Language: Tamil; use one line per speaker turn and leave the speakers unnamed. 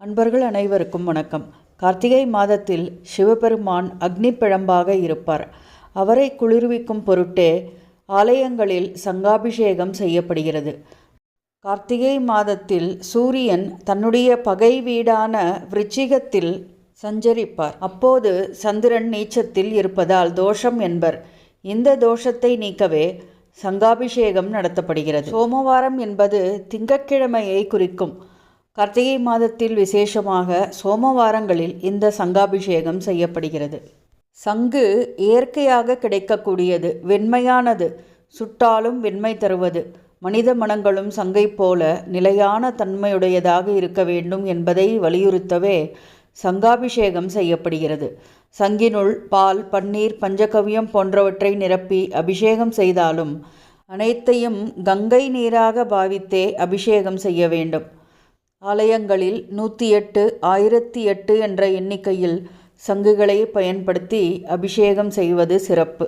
அன்பர்கள் அனைவருக்கும் வணக்கம். கார்த்திகை மாதத்தில் சிவபெருமான் அக்னி பிழம்பாக இருப்பார். அவரை குளிர்விக்கும் பொருட்டே ஆலயங்களில் சங்காபிஷேகம் செய்யப்படுகிறது. கார்த்திகை மாதத்தில் சூரியன் தன்னுடைய பகை வீடான விருச்சிகத்தில் சஞ்சரிப்பார். அப்போது சந்திரன் நீச்சத்தில் இருப்பதால் தோஷம் என்பர். இந்த தோஷத்தை நீக்கவே சங்காபிஷேகம் நடத்தப்படுகிறது. சோமவாரம் என்பது திங்கட்கிழமையை குறிக்கும். கார்த்திகை மாதத்தில் விசேஷமாக சோமவாரங்களில் இந்த சங்காபிஷேகம் செய்யப்படுகிறது. சங்கு இயற்கையாக கிடைக்கக்கூடியது வெண்மையானது சுட்டாலும் வெண்மை தருவது மனித மனங்களும் சங்கைப் போல நிலையான தன்மையுடையதாக இருக்க வேண்டும் என்பதை வலியுறுத்தவே சங்காபிஷேகம் செய்யப்படுகிறது. சங்கினுள் பால் பன்னீர் பஞ்சகவ்யம் போன்றவற்றை நிரப்பி அபிஷேகம் செய்தாலும் அனைத்தையும் கங்கை நீராக பாவித்தே அபிஷேகம் செய்ய வேண்டும். ஆலயங்களில் நூற்றி எட்டு ஆயிரத்தி எட்டு என்ற எண்ணிக்கையில் சங்குகளை பயன்படுத்தி அபிஷேகம் செய்வது சிறப்பு.